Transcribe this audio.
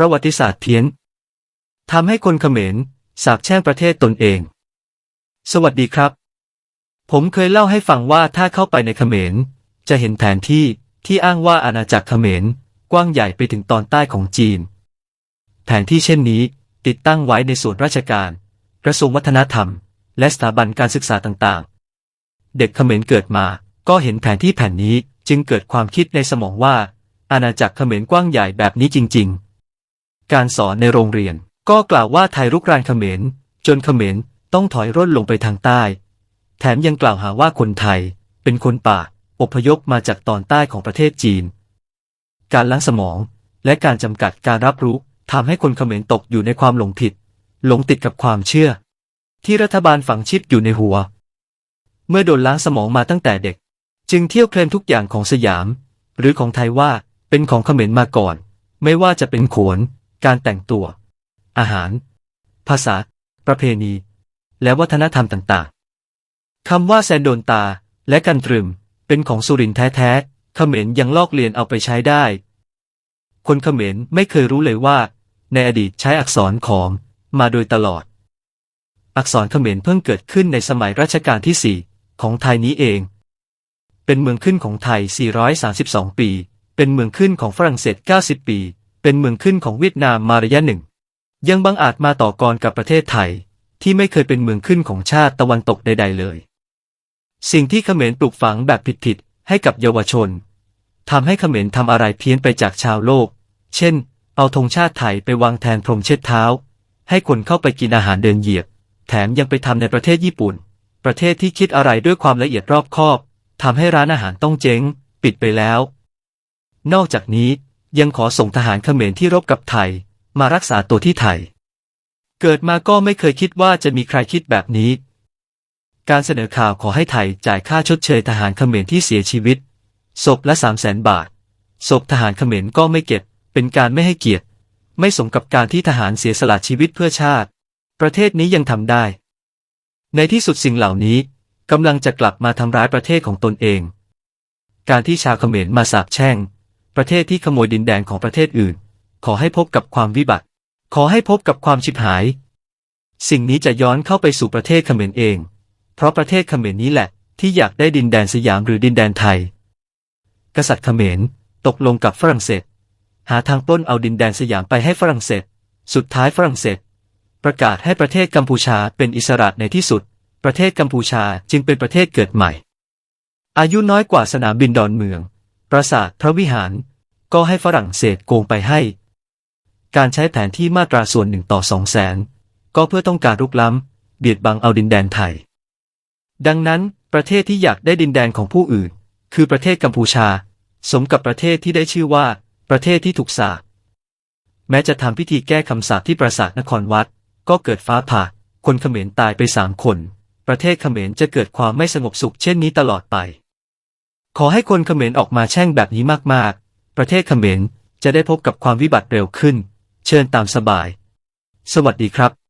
ประวัติศาสตร์เพี้ยนทำให้คนเขมรสาบแช่งประเทศตนเอง สวัสดีครับ ผมเคยเล่าให้ฟังว่าถ้าเข้าไปในเขมร จะเห็นแผนที่ที่อ้างว่าอาณาจักรเขมรกว้างใหญ่ไปถึงตอนใต้ของจีน แผนที่เช่นนี้ติดตั้งไว้ในส่วนราชการ กระทรวงวัฒนธรรม และสถาบันการศึกษาต่างๆ เด็กเขมรเกิดมาก็เห็นแผนที่แผ่นนี้จึงเกิดความคิดในสมองว่า อาณาจักรเขมรกว้างใหญ่แบบนี้จริง ๆ การสอนในโรงเรียน ก็กล่าวว่าไทยรุกรานเขมร จนเขมรต้องถอยร่นลงไปทางใต้ แถมยังกล่าวหาว่าคนไทย เป็นคนป่าอพยพมาจากตอนใต้ของประเทศจีน การล้างสมองและการจำกัดการรับรู้ทำให้คนเขมรตกอยู่ในความหลงผิด หลงติดกับความเชื่อ ที่รัฐบาลฝังชิปอยู่ในหัว เมื่อโดนล้างสมองมาตั้งแต่เด็ก จึงเที่ยวเคลมทุกอย่างของสยาม หรือของไทยว่าเป็นของเขมรมาก่อน ไม่ว่าจะเป็นโขน การแต่งตัว อาหาร ภาษา ประเพณี และวัฒนธรรมต่างๆ คำว่าแซนโดนตาและกันตรึม เป็นของสุรินแท้ๆเขมรยังลอกเลียนเอาไปใช้ได้ คนเขมรไม่เคยรู้เลยว่า ในอดีตใช้อักษรขอมมาโดยตลอด อักษรเขมรเพิ่งเกิดขึ้นในสมัยรัชกาลที่4ของไทยนี้เอง เป็นเมืองขึ้นของไทย 432 ปี เป็นเมืองขึ้นของฝรั่งเศส 90 ปี เป็นเมืองขึ้นของเวียดนามมาระยะหนึ่ง ยังบังอาจมาต่อกรกับประเทศไทย ที่ไม่เคยเป็นเมืองขึ้นของชาติตะวันตกใด ๆ เลย สิ่งที่เขมรปลูกฝังแบบผิดๆให้กับเยาวชนทำให้เขมรทำอะไรเพี้ยนไปจากชาวโลก เช่น เอาธงชาติไทยไปวางแทนพรมเช็ดเท้า ให้คนเข้าไปกินอาหารเดินเหยียบ แถมยังไปทำในประเทศญี่ปุ่น ประเทศที่คิดอะไรด้วยความละเอียดรอบคอบทำให้ร้านอาหารต้องเจ๊ง ปิดไปแล้ว นอกจากนี้ ยังขอส่งทหารเขมรที่รบกับไทย มารักษาตัวที่ไทย เกิดมาก็ไม่เคยคิดว่าจะมีใครคิดแบบนี้ การเสนอข่าวขอให้ไทยจ่ายค่าชดเชยทหารเขมรที่เสียชีวิต ศพละสามแสนบาท ศพทหารเขมรก็ไม่เก็บ เป็นการไม่ให้เกียรติ ไม่สมกับการที่ทหารเสียสละชีวิตเพื่อชาติ ประเทศนี้ยังทำได้ ในที่สุดสิ่งเหล่านี้กำลังจะกลับมาทำร้ายประเทศของตนเอง การที่ชาวเขมรมาสาบแช่ง ประเทศที่ขโมยดินแดนของประเทศอื่น ขอให้พบกับความวิบัติ ขอให้พบกับความชิบหาย สิ่งนี้จะย้อนเข้าไปสู่ประเทศเขมรเอง เพราะประเทศเขมรนี้แหละ ที่อยากได้ดินแดนสยามหรือดินแดนไทย กษัตริย์เขมรตกลงกับฝรั่งเศส หาทางปล้นเอาดินแดนสยามไปให้ฝรั่งเศส สุดท้ายฝรั่งเศส ประกาศให้ประเทศกัมพูชาเป็นอิสระในที่สุด ประเทศกัมพูชาจึงเป็นประเทศเกิดใหม่ อายุน้อยกว่าสนามบินดอนเมือง ราสาทพระวิหาร ก็ให้ฝรั่งเศสโกงไปให้ การใช้แผนที่มาตราส่วนหนึ่งต่อสองแสนก็เพื่อต้องการรุกล้ำ เบียดบังเอาดินแดนไทย ดังนั้นประเทศที่อยากได้ดินแดนของผู้อื่น คือประเทศกัมพูชา สมกับประเทศที่ได้ชื่อว่า ประเทศที่ถูกสาปแม้จะทำพิธีแก้คำสาปที่ปราสาทนครวัด ก็เกิดฟ้าผ่า คนเขมรตายไปสามคน ประเทศเขมรจะเกิดความไม่สงบสุขเช่นนี้ตลอดไป ขอให้คนเขมรออกมาแช่งแบบนี้มากๆ ประเทศเขมรจะได้พบกับความวิบัติเร็วขึ้น เชิญตามสบาย สวัสดีครับ